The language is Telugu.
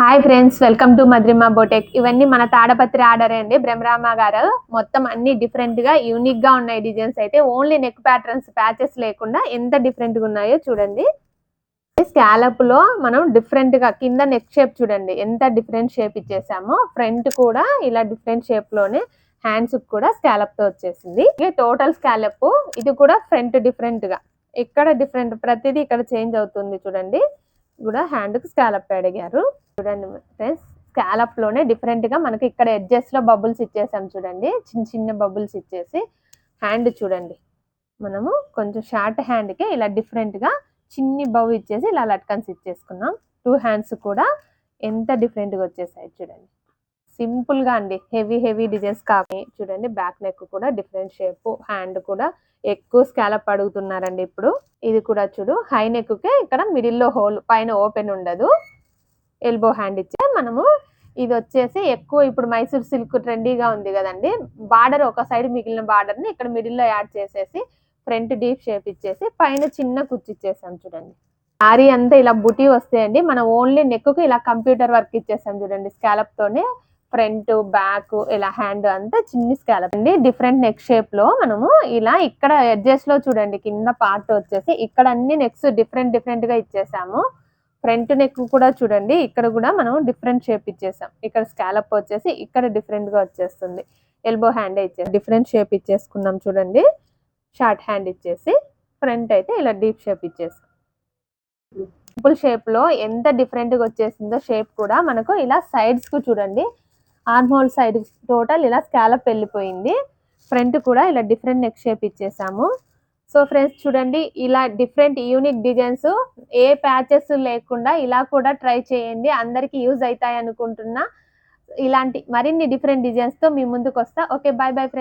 Hi friends welcome to Madhrima boutique ఇవన్నీ మన తాడపత్రి ఆర్డర్ అండి. బ్రహ్మరామ గారు మొత్తం అన్ని డిఫరెంట్గా యూనిక్గా ఉన్నాయి డిజైన్స్ అయితే. ఓన్లీ నెక్ ప్యాటర్న్స్ ప్యాచెస్ లేకుండా ఎంత డిఫరెంట్గా ఉన్నాయో చూడండి. స్కాలప్లో మనం డిఫరెంట్గా కింద నెక్ షేప్ చూడండి. ఎంత డిఫరెంట్ షేప్ ఇచ్చేసామో ఫ్రంట్ కూడా ఇలా డిఫరెంట్ షేప్లోనే హ్యాండ్స్ కూడా స్కాలప్తో వచ్చేసింది. ఇది టోటల్ స్కాలప్ ఇది కూడా ఫ్రంట్ డిఫరెంట్గా. ఇక్కడ డిఫరెంట్ ప్రతిదీ ఇక్కడ చేంజ్ అవుతుంది చూడండి. కూడా హ్యాండ్కి స్కాలప్ అడిగారు. చూడండి ఫ్రెండ్స్ స్కాలప్లోనే మనకి ఇక్కడ ఎడ్జెస్లో బబుల్స్ ఇచ్చేసాం చూడండి. చిన్న చిన్న బబుల్స్ ఇచ్చేసి హ్యాండ్ చూడండి. మనము కొంచెం షార్ట్ హ్యాండ్కి ఇలా డిఫరెంట్గా చిన్ని బౌ ఇచ్చేసి ఇలా లట్కన్స్ ఇచ్చేసుకున్నాం. టూ హ్యాండ్స్ కూడా ఎంత డిఫరెంట్గా వచ్చేసాయి చూడండి. సింపుల్గా అండి. హెవీ హెవీ డిజైన్స్ కానీ చూడండి బ్యాక్ నెక్ కూడా డిఫరెంట్ షేప్ హ్యాండ్ కూడా ఎక్కువ స్కాలప్ అడుగుతున్నారండి ఇప్పుడు. ఇది కూడా చూడు హై నెక్ కే ఇక్కడ మిడిల్లో హోల్ పైన ఓపెన్ ఉండదు. ఎల్బో హ్యాండ్ ఇచ్చే మనము. ఇది వచ్చేసి ఎక్కువ ఇప్పుడు మైసూర్ సిల్క్ ట్రెండీగా ఉంది కదండి. బార్డర్ ఒక సైడ్ మిగిలిన బార్డర్ని ఇక్కడ మిడిల్లో యాడ్ చేసేసి ఫ్రంట్ డీప్ షేప్ ఇచ్చేసి పైన చిన్న కుర్చీ ఇచ్చేసాం చూడండి. శారీ అంతా ఇలా బుటీ వస్తాయండి మనం ఓన్లీ నెక్కు ఇలా కంప్యూటర్ వర్క్ ఇచ్చేసాం చూడండి స్కాలప్ తోనే. ఫ్రంట్ బ్యాక్ ఇలా హ్యాండ్ అంతా చిన్ని స్కాలప్ అండి. డిఫరెంట్ నెక్ షేప్లో మనము ఇలా ఇక్కడ ఎడ్జెస్లో చూడండి కింద పార్ట్ వచ్చేసి ఇక్కడ అన్ని నెక్స్ డిఫరెంట్ డిఫరెంట్గా ఇచ్చేసాము. ఫ్రంట్ నెక్ కూడా చూడండి ఇక్కడ కూడా మనం డిఫరెంట్ షేప్ ఇచ్చేసాం. ఇక్కడ స్కాలప్ వచ్చేసి ఇక్కడ డిఫరెంట్గా వచ్చేస్తుంది. ఎల్బో హ్యాండ్ ఇచ్చేసి డిఫరెంట్ షేప్ ఇచ్చేసుకున్నాం చూడండి. షార్ట్ హ్యాండ్ ఇచ్చేసి ఫ్రంట్ అయితే ఇలా డీప్ షేప్ ఇచ్చేసాం. సింపుల్ షేప్లో ఎంత డిఫరెంట్గా వచ్చేసిందో షేప్ కూడా మనకు ఇలా సైడ్స్కు చూడండి. ఆర్మ్ హోల్ సైడ్ టోటల్ ఇలా స్కాలప్ వెళ్ళిపోయింది. ఫ్రంట్ కూడా ఇలా డిఫరెంట్ నెక్ షేప్ ఇచ్చేసాము. సో ఫ్రెండ్స్ చూడండి ఇలా డిఫరెంట్ యూనిక్ డిజైన్స్ ఏ ప్యాచెస్ లేకుండా ఇలా కూడా ట్రై చేయండి. అందరికి యూజ్ అవుతాయి అనుకుంటున్నా ఇలాంటి మరిన్ని డిఫరెంట్ డిజైన్స్తో మీ ముందుకు వస్తా ఓకే బాయ్ బాయ్ ఫ్రెండ్స్.